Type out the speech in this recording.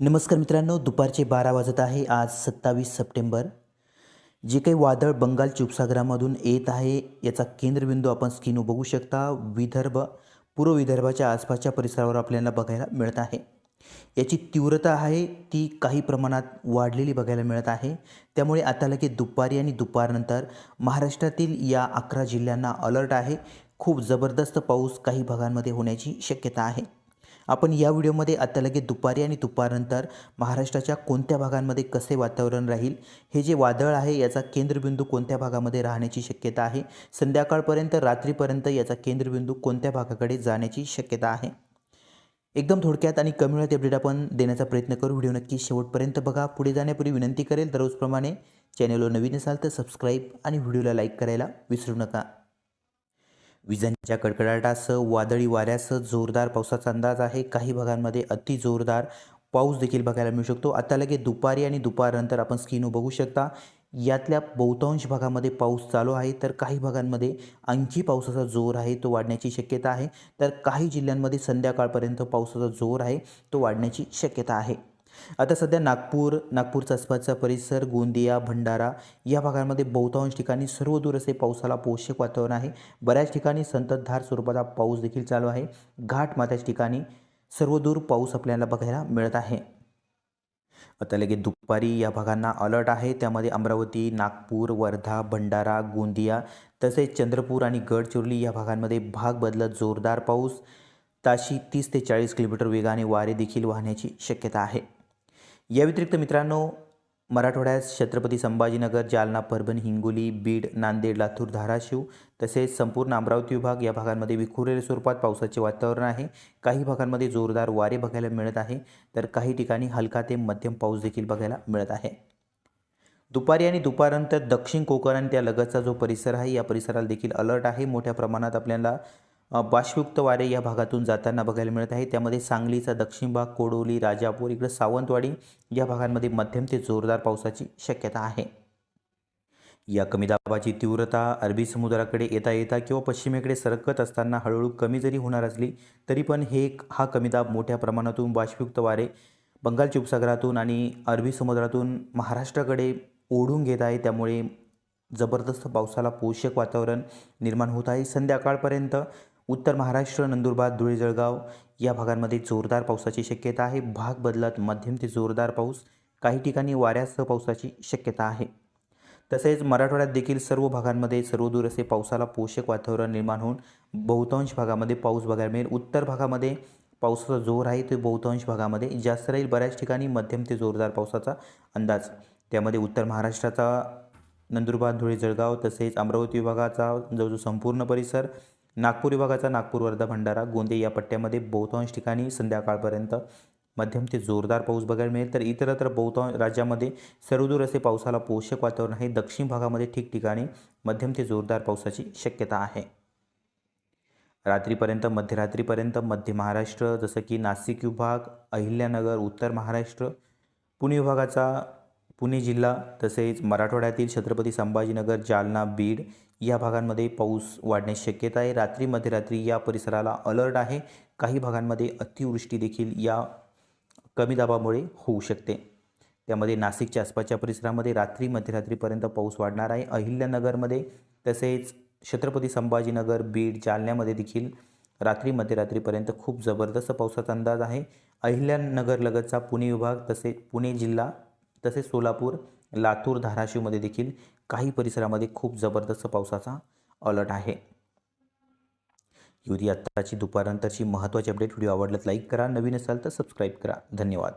नमस्कार मित्रांनो दुपारचे बारा वाजत आहे. आज सत्तावीस सप्टेंबर. जे काही वादळ बंगाल उपसागरामधून येत आहे याचा केंद्रबिंदू आपण स्क्रीनवर बघू शकता. विदर्भ पूर्व विदर्भाच्या आसपासच्या परिसरावर आपल्याला बघायला मिळत आहे. याची तीव्रता आहे ती काही प्रमाणात वाढलेली बघायला मिळत आहे. त्यामुळे आता लगेच दुपारी आणि दुपारनंतर महाराष्ट्रातील या अकरा जिल्ह्यांना अलर्ट आहे. खूप जबरदस्त पाऊस काही भागांमध्ये होण्याची शक्यता आहे. आपण या व्हिडिओमध्ये आता लगेच दुपारी आणि दुपारनंतर महाराष्ट्राच्या कोणत्या भागांमध्ये कसे वातावरण राहील हे जे वादळ आहे याचा केंद्रबिंदू कोणत्या भागामध्ये राहण्याची शक्यता आहे संध्याकाळपर्यंत रात्रीपर्यंत याचा केंद्रबिंदू कोणत्या भागाकडे जाण्याची शक्यता आहे? एकदम थोडक्यात आणि कमी वेळात अपडेट आपण देण्याचा प्रयत्न करू. व्हिडिओ नक्की शेवटपर्यंत बघा. पुढे जाण्यापूर्वी विनंती करेल दररोजप्रमाणे. चॅनलवर नवीन असाल तर सबस्क्राईब आणि व्हिडिओला लाईक करायला विसरू नका. विजांच्या कडकडाटासह वादळी वाऱ्यासह जोरदार पावसाचा अंदाज आहे. काही भागांमध्ये अति जोरदार पाऊस देखील बघायला मिळू शकतो. आता लगेच दुपारी आणि दुपारनंतर आपण स्क्रीनवर बघू शकता यातल्या बहुतांश भागामध्ये पाऊस चालू आहे. तर काही भागांमध्ये आणखी पावसाचा जोर आहे तो वाढण्याची शक्यता आहे. तर काही जिल्ह्यांमध्ये संध्याकाळपर्यंत पावसाचा जोर आहे तो वाढण्याची शक्यता आहे. आता सध्या नागपूर नागपूरचा आसपासचा परिसर गोंदिया भंडारा या भागांमध्ये बहुतांश ठिकाणी सर्वदूर असे पावसाला पोषक वातावरण आहे. बऱ्याच ठिकाणी संततधार स्वरूपाचा पाऊस देखील चालू आहे. घाट ठिकाणी सर्वदूर पाऊस आपल्याला बघायला मिळत आहे. आता लगेच दुपारी या भागांना अलर्ट आहे. त्यामध्ये अमरावती नागपूर वर्धा भंडारा गोंदिया तसेच चंद्रपूर आणि गडचिरोली या भागांमध्ये भाग बदलत जोरदार पाऊस. ताशी तीस ते चाळीस किलोमीटर वेगाने वारे देखील वाहण्याची शक्यता आहे. या व्यतिरिक्त मित्रांनो मराठवाड्यात छत्रपती संभाजीनगर जालना परभणी हिंगोली बीड नांदेड लातूर धाराशिव तसेच संपूर्ण अमरावती विभाग या भागांमध्ये विखुरलेल्या स्वरूपात पावसाचे वातावरण आहे. काही भागांमध्ये जोरदार वारे बघायला मिळत आहे. तर काही ठिकाणी हलका ते मध्यम पाऊस देखील बघायला मिळत आहे. दुपारी आणि दुपारनंतर दक्षिण कोकण आणि त्या लगतचा जो परिसर आहे या परिसराला देखील अलर्ट आहे. मोठ्या प्रमाणात आपल्याला बाष्पयुक्त वारे या भागातून जाताना बघायला मिळत आहे. त्यामध्ये सांगलीचा दक्षिण भाग कोडोली राजापूर इकडं सावंतवाडी या भागांमध्ये मध्यम ते जोरदार पावसाची शक्यता आहे. या कमी दाबाची तीव्रता अरबी समुद्राकडे येता येता किंवा पश्चिमेकडे सरकत असताना हळूहळू कमी जरी होणार असली तरी पण हे हा कमी दाब मोठ्या प्रमाणातून बाष्पयुक्त वारे बंगालच्या उपसागरातून आणि अरबी समुद्रातून महाराष्ट्राकडे ओढून घेत आहे. त्यामुळे जबरदस्त पावसाला पोषक वातावरण निर्माण होत आहे. संध्याकाळपर्यंत उत्तर महाराष्ट्र नंदुरबार धुळे जळगाव या भागांमध्ये जोरदार पावसाची शक्यता आहे. भाग बदलत मध्यम ते जोरदार पाऊस काही ठिकाणी वाऱ्यासह पावसाची शक्यता आहे. तसेच मराठवाड्यात देखील सर्व भागांमध्ये सर्वदूर असे पावसाला पोषक वातावरण निर्माण होऊन बहुतांश भागामध्ये पाऊस बघायला मिळेल. उत्तर भागामध्ये पावसाचा जोर आहे तो बहुतांश भागामध्ये जास्त राहील. बऱ्याच ठिकाणी मध्यम ते जोरदार पावसाचा अंदाज. त्यामध्ये उत्तर महाराष्ट्राचा नंदुरबार धुळे जळगाव तसेच अमरावती विभागाचा जवळजवळ संपूर्ण परिसर नागपूर विभागाचा नागपूर वर्धा भंडारा गोंदे या पट्ट्यामध्ये बहुतांश ठिकाणी संध्याकाळपर्यंत मध्यम ते जोरदार पाऊस बघायला मिळेल. तर इतरत्र बहुतांश राज्यामध्ये सर्वदूर असे पावसाला पोषक वातावरण आहे. दक्षिण भागामध्ये ठिकठिकाणी मध्यम ते जोरदार पावसाची शक्यता आहे. रात्रीपर्यंत मध्यरात्रीपर्यंत मध्य महाराष्ट्र जसं की नाशिक विभाग अहिल्यानगर उत्तर महाराष्ट्र पुणे विभागाचा पुणे जिल्हा तसेच मराठवाड्यातील छत्रपती संभाजीनगर जालना बीड या भागांमध्ये पाऊस वाढण्याची शक्यता आहे. रात्री मध्यरात्री या परिसराला अलर्ट आहे. काही भागांमध्ये अतिवृष्टी देखील या कमी दाबामुळे होऊ शकते. त्यामध्ये नाशिकच्या आसपासच्या परिसरामध्ये रात्री मध्यरात्रीपर्यंत पाऊस वाढणार आहे. अहिल्यानगरमध्ये तसेच छत्रपती संभाजीनगर बीड जालन्यामध्ये देखील रात्री मध्यरात्रीपर्यंत खूप जबरदस्त पावसाचा अंदाज आहे. अहिल्यानगरलगतचा पुणे विभाग तसेच पुणे जिल्हा तसेच सोलापूर लातूर धाराशिवमध्ये देखील काही परिसरामध्ये खूप जबरदस्त पावसाचा अलर्ट आहे. युरी आत्ताची दुपारनंतरची महत्त्वाची अपडेट व्हिडिओ आवडल्यात लाईक करा नवीन असाल तर सबस्क्राईब करा. धन्यवाद.